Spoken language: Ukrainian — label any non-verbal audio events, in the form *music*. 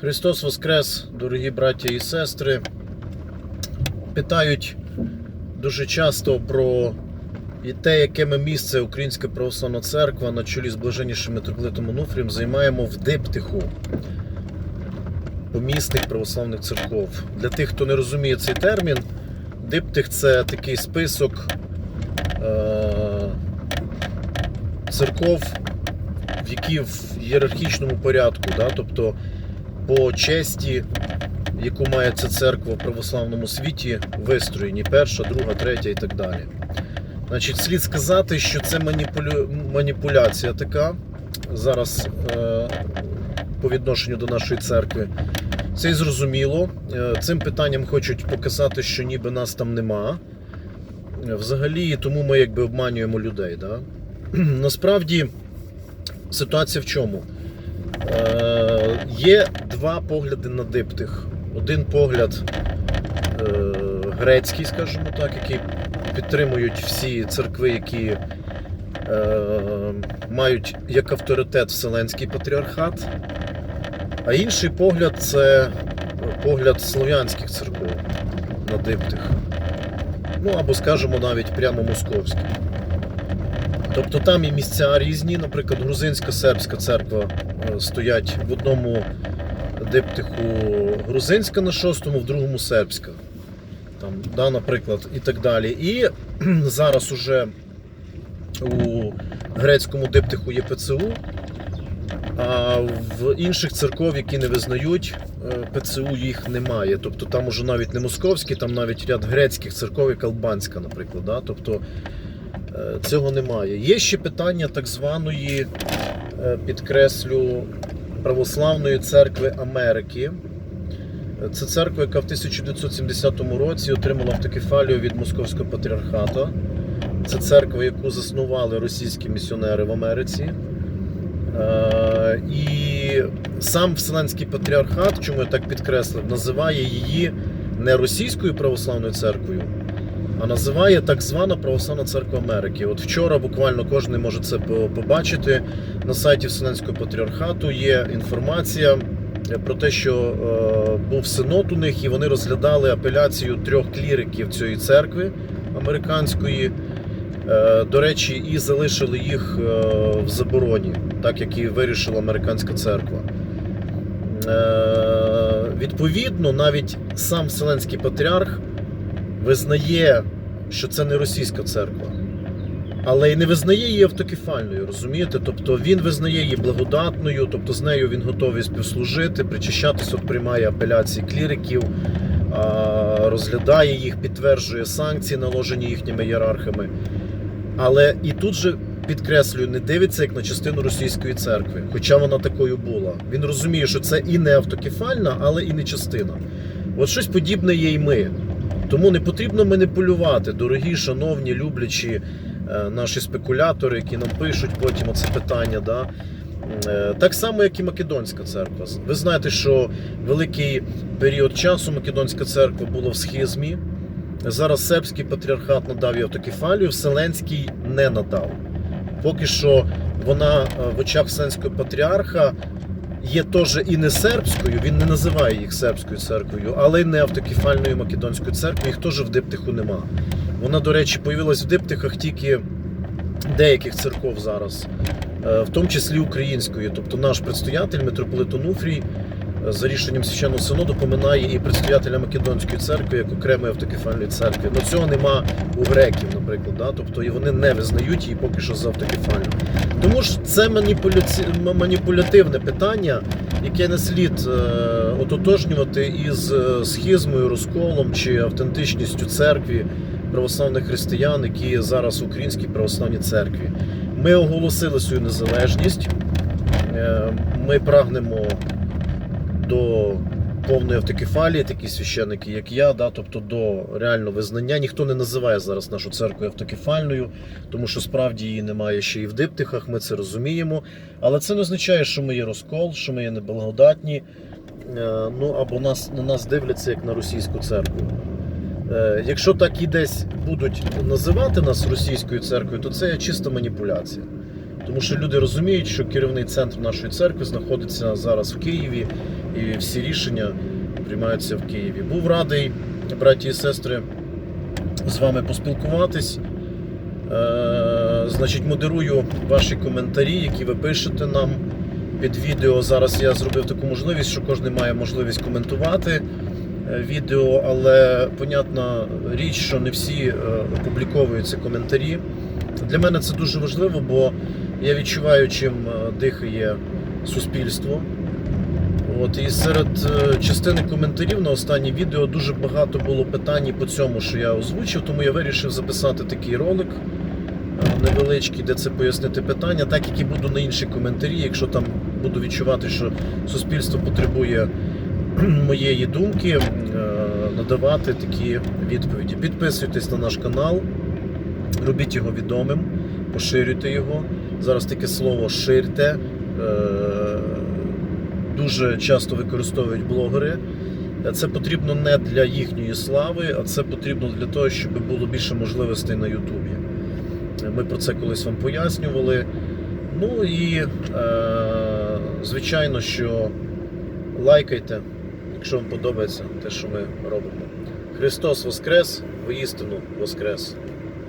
Христос Воскрес, дорогі браття і сестри. Питають дуже часто про те, яке ми місце Українська Православна Церква на чолі з блаженнішим митрополитом Онуфрієм займаємо в диптиху помісних православних церков. Для тих, хто не розуміє цей термін, диптих це такий список е- церков, в які в ієрархічному порядку, да? тобто по честі, яку має ця церква в православному світі, вистроєні перша, друга, третя і так далі. Значить, слід сказати, що це маніпулю... маніпуляція така зараз е... по відношенню до нашої церкви. Це і зрозуміло. Е, Цим питанням хочуть показати, що ніби нас там нема. Е, Взагалі, тому ми якби обманюємо людей. Да? *clears throat* Насправді ситуація в чому? Е, є два погляди на диптих. Один погляд е, грецький, скажімо так, який підтримують всі церкви, які е, мають як авторитет Вселенський патріархат. А інший погляд це погляд слов'янських церков на диптих. Ну або скажімо навіть прямо московський. Тобто там і місця різні, наприклад, грузинська сербська церква е, стоять в одному диптиху грузинська на шостому, в другому сербська. Там, да, наприклад, і так далі. І *clears throat* зараз уже у грецькому диптиху є ПЦУ, а в інших церков, які не визнають е, ПЦУ, їх немає. Тобто там уже навіть не московські, там навіть ряд грецьких церков, як Албанська, наприклад. Да? Тобто е, цього немає. Є ще питання так званої, е, підкреслю, православної церкви Америки. Це церква, яка в 1970 році отримала автокефалію від Московського патріархату. Це церква, яку заснували російські місіонери в Америці. Е, І сам Вселенський патріархат, чому я так підкреслив, називає її не російською православною церквою, а називає так звана Православна церква Америки. От вчора буквально кожен може це побачити. На сайті Вселенського патріархату є інформація про те, що е, був синод у них, і вони розглядали апеляцію трьох кліриків цієї церкви американської. Е, До речі, і залишили їх е, в забороні, так як і вирішила американська церква. Е, Відповідно, навіть сам Вселенський патріарх визнає, що це не російська церква, але й не визнає її автокефальною, розумієте? Тобто він визнає її благодатною, тобто з нею він готовий співслужити, причащатися, приймає апеляції кліриків, розглядає їх, підтверджує санкції, наложені їхніми ієрархами. Але і тут же підкреслюю, не дивиться як на частину російської церкви, хоча вона такою була. Він розуміє, що це і не автокефальна, але і не частина. От щось подібне є й ми. Тому не потрібно маніпулювати, дорогі, шановні, люблячі е, наші спекулятори, які нам пишуть потім оце питання. Да? Е, Так само, як і Македонська церква. Ви знаєте, що великий період часу Македонська церква була в схизмі. Зараз сербський патріархат надав їй автокефалію, Вселенський не надав. Поки що вона е, в очах Вселенського патріарха є теж і не сербською, він не називає їх сербською церквою, але й не автокефальною Македонською церквою, їх теж в диптиху нема. Вона, до речі, появилась в диптихах тільки деяких церков зараз, е, в тому числі української. Тобто наш предстоятель, митрополит Онуфрій, за рішенням священного синоду поминає і предстоятеля Македонської церкви як окремої автокефальної церкви. Ну цього нема у греків, наприклад. Да? Тобто і вони не визнають її поки що за автокефальну. Тому ж це маніпуляці... маніпулятивне питання, яке не слід е, ототожнювати із е, схизмою, розколом чи автентичністю церкві православних християн, які зараз в Українській православній церкві. Ми оголосили свою незалежність. Е, Ми прагнемо до повної автокефалії, такі священники, як я, да, тобто до реального визнання. Ніхто не називає зараз нашу церкву автокефальною, тому що справді її немає ще і в диптихах, ми це розуміємо. Але це не означає, що ми є розкол, що ми є неблагодатні, е, ну або нас, на нас дивляться як на російську церкву. Е, Якщо так і десь будуть називати нас російською церквою, то це чиста маніпуляція. Тому що люди розуміють, що керівний центр нашої церкви знаходиться зараз в Києві, і всі рішення приймаються в Києві. Був радий, браті і сестри, з вами поспілкуватись. Е, значить, модерую ваші коментарі, які ви пишете нам під відео. Зараз я зробив таку можливість, що кожен має можливість коментувати е, відео, але понятна річ, що не всі е, опубліковуються коментарі. Для мене це дуже важливо, бо я відчуваю, чим е, дихає суспільство. От, і серед е, частини коментарів на останнє відео дуже багато було питань по цьому, що я озвучив, тому я вирішив записати такий ролик е, невеличкий, де це пояснити питання, так як і буду на інші коментарі, якщо там буду відчувати, що суспільство потребує *clears throat* моєї думки, надавати такі відповіді. Підписуйтесь на наш канал, робіть його відомим, поширюйте його. Зараз таке слово ширте. е, Дуже часто використовують блогери. Це потрібно не для їхньої слави, а це потрібно для того, щоб було більше можливостей на Ютубі. Ми про це колись вам пояснювали. Ну і е, звичайно, що лайкайте, якщо вам подобається те, що ми робимо. Христос Воскрес, воістину Воскрес!